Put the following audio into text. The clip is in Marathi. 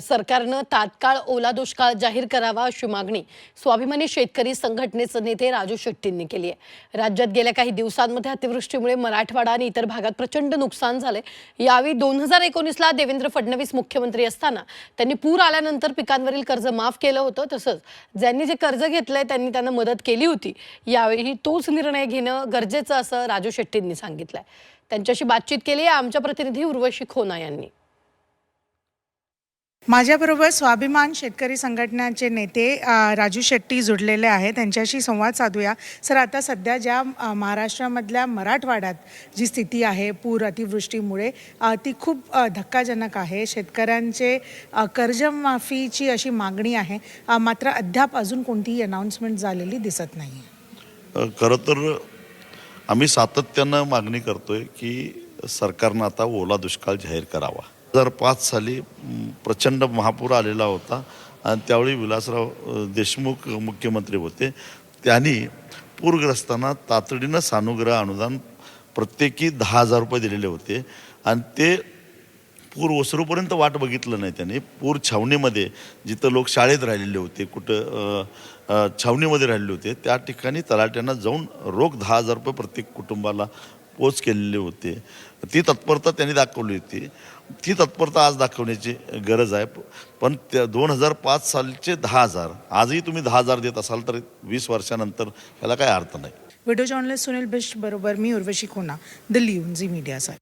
सरकारनं तात्काळ ओला दुष्काळ जाहीर करावा अशी मागणी स्वाभिमानी शेतकरी संघटनेचे नेते राजू शेट्टींनी केली आहे. राज्यात गेल्या काही दिवसांमध्ये अतिवृष्टीमुळे मराठवाडा आणि इतर भागात प्रचंड नुकसान झाले यावेळी दोन हजार एकोणीसला देवेंद्र फडणवीस मुख्यमंत्री असताना त्यांनी पूर आल्यानंतर पिकांवरील कर्ज माफ केलं होतं. तसंच ज्यांनी जे कर्ज घेतलंय त्यांनी त्यांना मदत केली होती. यावेळी तोच निर्णय घेणं गरजेचं असं राजू शेट्टींनी सांगितलंय. त्यांच्याशी बातचीत केली आहे आमच्या प्रतिनिधी उर्वशी खोना यांनी. माझ्याबरोबर स्वाभिमान शेतकरी संघटनाचे नेते राजू शेट्टी जुडलेले आहेत. त्यांच्याशी संवाद साधूया. सर आता सध्या ज्या महाराष्ट्रामधल्या मराठवाड्यात जी स्थिती आहे पूर अतिवृष्टीमुळे ती खूप धक्काजनक आहे. शेतकऱ्यांचे कर्जमाफीची अशी मागणी आहे. मात्र अद्याप अजून कोणतीही अनाऊन्समेंट झालेली दिसत नाही खरं तर आम्ही सातत्यानं मागणी करतोय की सरकारनं आता ओला दुष्काळ जाहीर करावा. हजार पाच साली प्रचंड महापूर आलेला होता आणि त्यावेळी विलासराव देशमुख मुख्यमंत्री होते. त्यांनी पूरग्रस्तांना तातडीनं सानुग्रह अनुदान प्रत्येकी दहा हजार रुपये दिलेले होते. आणि ते पूर ओसरूपर्यंत वाट बघितलं नाही त्यांनी. पूर छावणीमध्ये जिथं लोक शाळेत राहिलेले होते कुठं छावणीमध्ये राहिलेले होते त्या ठिकाणी तलाट्यांना जाऊन रोख दहा हजार रुपये प्रत्येक कुटुंबाला पोच केलेले होते. ती तत्परता त्यांनी दाखवली होती. ती तत्परता आज दाखवण्याची गरज आहे. पण त्या दोन हजार पाच सालचे दहा हजार आजही तुम्ही दहा हजार देत असाल तर वीस वर्षानंतर ह्याला काय अर्थ नाही. व्हिडिओ जर्नलिस्ट सुनील बिश बरोबर मी उर्वशी खोना दिल्ली झी मीडियासाठी